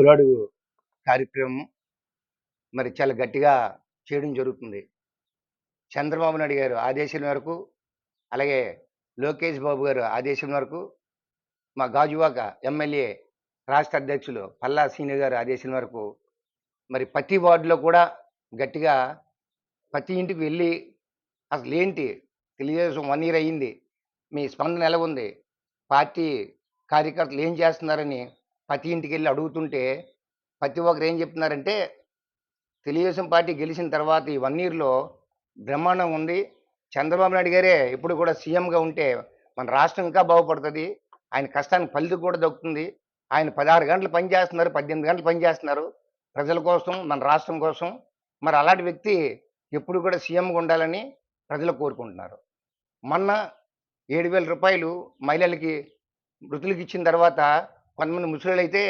తొలడుగు కార్యక్రమం మరి చాలా గట్టిగా చేయడం జరుగుతుంది. చంద్రబాబు నాయుడు గారు ఆదేశం మేరకు అలాగే లోకేష్ బాబు గారు ఆదేశం మేరకు మా గాజువాక ఎమ్మెల్యే రాష్ట్ర అధ్యక్షులు పల్లా సీని గారు ఆదేశం వరకు మరి ప్రతి వార్డులో కూడా గట్టిగా ప్రతి ఇంటికి వెళ్ళి అసలు ఏంటి తెలుగుదేశం వన్ ఇయర్ అయ్యింది మీ స్పందన ఎలా ఉంది? పార్టీ కార్యకర్తలు ఏం చేస్తున్నారని ప్రతి ఇంటికి వెళ్ళి అడుగుతుంటే ప్రతి ఒక్కరు ఏం చెప్తున్నారంటే తెలుగుదేశం పార్టీ గెలిచిన తర్వాత ఈ వన్ ఇయర్లో బ్రహ్మాండం ఉంది. చంద్రబాబు నాయుడు గారే ఇప్పుడు కూడా సీఎంగా ఉంటే మన రాష్ట్రం ఇంకా బాగుపడుతుంది. ఆయన కష్టానికి ఫలితం కూడా దక్కుతుంది. ఆయన పదహారు గంటలు పనిచేస్తున్నారు పద్దెనిమిది గంటలు పనిచేస్తున్నారు ప్రజల కోసం మన రాష్ట్రం కోసం. మరి అలాంటి వ్యక్తి ఎప్పుడు కూడా సీఎంగా ఉండాలని ప్రజలు కోరుకుంటున్నారు. మొన్న ఏడు వేల రూపాయలు మహిళలకి మృతులకు ఇచ్చిన తర్వాత కొంతమంది ముసలి అయితే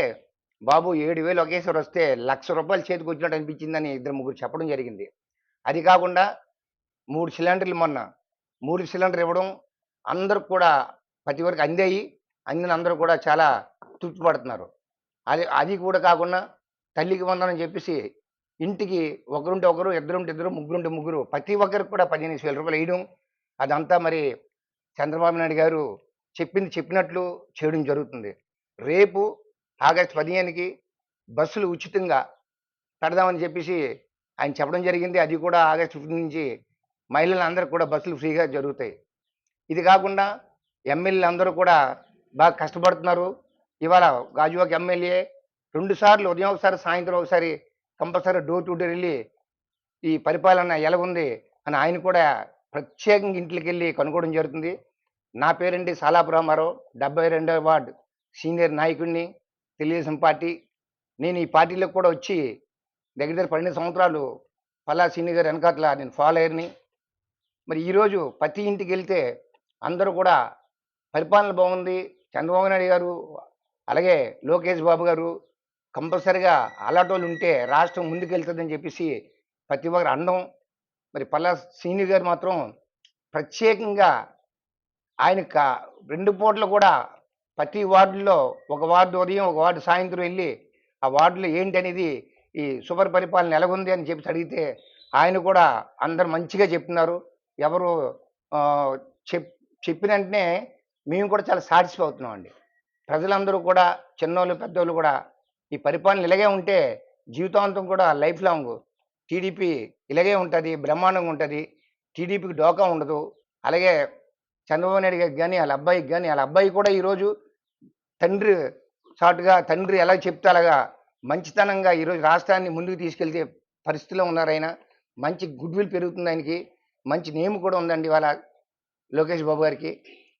బాబు ఏడు వేలు ఒకేసారి వస్తే లక్ష రూపాయలు చేతికి వచ్చినట్టు అనిపించిందని ఇద్దరు ముగ్గురు చెప్పడం జరిగింది. అది కాకుండా మూడు సిలిండర్లు మొన్న మూడు సిలిండర్ ఇవ్వడం అందరికి కూడా ప్రతి వరకు అందాయి అందిన అందరూ కూడా చాలా తృప్తిపడుతున్నారు అది అది కూడా కాకుండా తల్లికి వందనని చెప్పేసి ఇంటికి ఒకరుంటే ఒకరు ఇద్దరుంటే ఇద్దరు ముగ్గురుంటే ముగ్గురు ప్రతి ఒక్కరికి కూడా పదిహేను వేల రూపాయలు వేయడం అదంతా మరి చంద్రబాబు నాయుడు గారు చెప్పింది చెప్పినట్లు చేయడం జరుగుతుంది. రేపు ఆగస్టు పదిహేనుకి బస్సులు ఉచితంగా పెడదామని చెప్పేసి ఆయన చెప్పడం జరిగింది. అది కూడా ఆగస్టు ఫిఫ్టీన్ నుంచి మహిళలందరూ కూడా బస్సులు ఫ్రీగా జరుగుతాయి. ఇది కాకుండా ఎమ్మెల్యేలు అందరూ కూడా బాగా కష్టపడుతున్నారు. ఇవాళ గాజువాక ఎమ్మెల్యే రెండు సార్లు ఉదయం ఒకసారి సాయంత్రం ఒకసారి కంపల్సరీ డోర్ టు డోర్ వెళ్ళి ఈ పరిపాలన ఎలా ఉంది అని ఆయన కూడా ప్రత్యేకంగా ఇంట్లోకి వెళ్ళి కనుక్కోవడం జరుగుతుంది. నా పేరండి సాలాపు రామారావు డెబ్బై రెండవ వార్డు. సీనియర్ నాయకుడిని తెలుగుదేశం పార్టీ. నేను ఈ పార్టీలోకి కూడా వచ్చి దగ్గర దగ్గర పన్నెండు సంవత్సరాలు పల్లా సీనియర్ గారు వెనకాతల నేను ఫాలో అయ్యని మరి ఈరోజు ప్రతి ఇంటికి వెళ్తే అందరూ కూడా పరిపాలన బాగుంది. చంద్రబాబు నాయుడు గారు అలాగే లోకేష్ బాబు గారు కంపల్సరిగా అలాటోళ్ళు ఉంటే రాష్ట్రం ముందుకెళ్తుందని చెప్పేసి ప్రతి ఒక్కరు అండం మరి పల్లా సీనియర్ గారు మాత్రం ప్రత్యేకంగా ఆయన రెండు పూటలు కూడా ప్రతి వార్డులో ఒక వార్డు ఉదయం ఒక వార్డు సాయంత్రం వెళ్ళి ఆ వార్డులో ఏంటి అనేది ఈ సూపర్ పరిపాలన ఎలాగుంది అని చెప్పి అడిగితే ఆయన కూడా అందరు మంచిగా చెప్తున్నారు. ఎవరు చెప్ చెప్పిన వెంటనే మేము కూడా చాలా సాటిస్ఫై అవుతున్నాం అండి. ప్రజలందరూ కూడా చిన్నోళ్ళు పెద్దోళ్ళు కూడా ఈ పరిపాలన ఇలాగే ఉంటే జీవితాంతం కూడా లైఫ్ లాంగ్ టీడీపీ ఇలాగే ఉంటుంది బ్రహ్మాండంగా ఉంటుంది. టీడీపీకి డోకా ఉండదు. అలాగే చంద్రబాబు నాయుడు గారికి కానీ వాళ్ళ అబ్బాయికి కానీ వాళ్ళ అబ్బాయి కూడా ఈరోజు తండ్రి చాటుగా తండ్రి ఎలా చెప్తే అలాగా మంచితనంగా ఈరోజు రాష్ట్రాన్ని ముందుకు తీసుకెళ్తే పరిస్థితిలో ఉన్నారు ఆయన. మంచి గుడ్ విల్ పెరుగుతుంది ఆయనకి. మంచి నేమ్ కూడా ఉందండి వాళ్ళ లోకేష్ బాబు గారికి.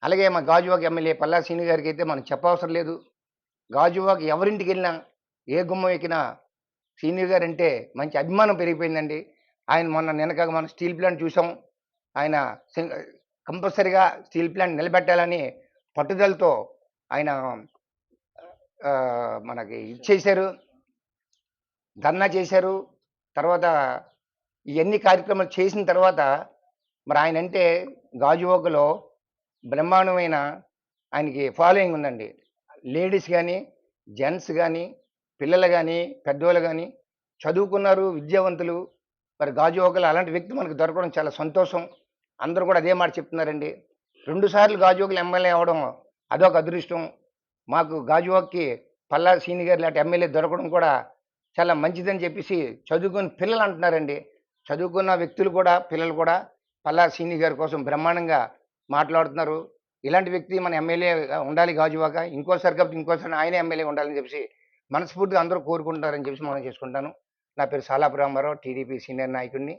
అలాగే మా గాజువాక్ ఎమ్మెల్యే పల్లా సీని గారికి అయితే మనం చెప్పవసరం లేదు. గాజువాక్ ఎవరింటికి వెళ్ళినా ఏ గుమ్మం ఎక్కినా సీనియర్ గారు అంటే మంచి అభిమానం పెరిగిపోయిందండి. ఆయన మొన్న నినక మనం స్టీల్ ప్లాంట్ చూసాం. ఆయన కంపల్సరిగా స్టీల్ ప్లాంట్ నిలబెట్టాలని పట్టుదలతో ఆయన మనకి ఇచ్చేశారు ధర్నా చేశారు. తర్వాత ఇవన్నీ కార్యక్రమాలు చేసిన తర్వాత మరి ఆయన అంటే గాజువాకలో బ్రహ్మాండమైన ఆయనకి ఫాలోయింగ్ ఉందండి. లేడీస్ కానీ జెంట్స్ కానీ పిల్లలు కానీ పెద్దోళ్ళు కానీ చదువుకున్నారు విద్యావంతులు. మరి గాజువాకలో అలాంటి వ్యక్తి మనకు దొరకడం చాలా సంతోషం. అందరూ కూడా అదే మాట చెప్తున్నారండి. రెండు సార్లు గాజువాకలు ఎమ్మెల్యే అవ్వడం అదొక అదృష్టం. మాకు గాజువాక్కి పల్లా సీని గారు లాంటి ఎమ్మెల్యే దొరకడం కూడా చాలా మంచిదని చెప్పేసి చదువుకుని పిల్లలు అంటున్నారండి. చదువుకున్న వ్యక్తులు కూడా పిల్లలు కూడా పల్లా సీని గారి కోసం బ్రహ్మాండంగా మాట్లాడుతున్నారు. ఇలాంటి వ్యక్తి మన ఎమ్మెల్యే ఉండాలి గాజువాక. ఇంకోసారి కాబట్టి ఇంకోసారి ఆయనే ఎమ్మెల్యే ఉండాలని చెప్పేసి మనస్ఫూర్తిగా అందరూ కోరుకుంటున్నారని చెప్పేసి మనం చేసుకుంటాను. నా పేరు సాలాపురామారావు టీడీపీ సీనియర్ నాయకుడిని.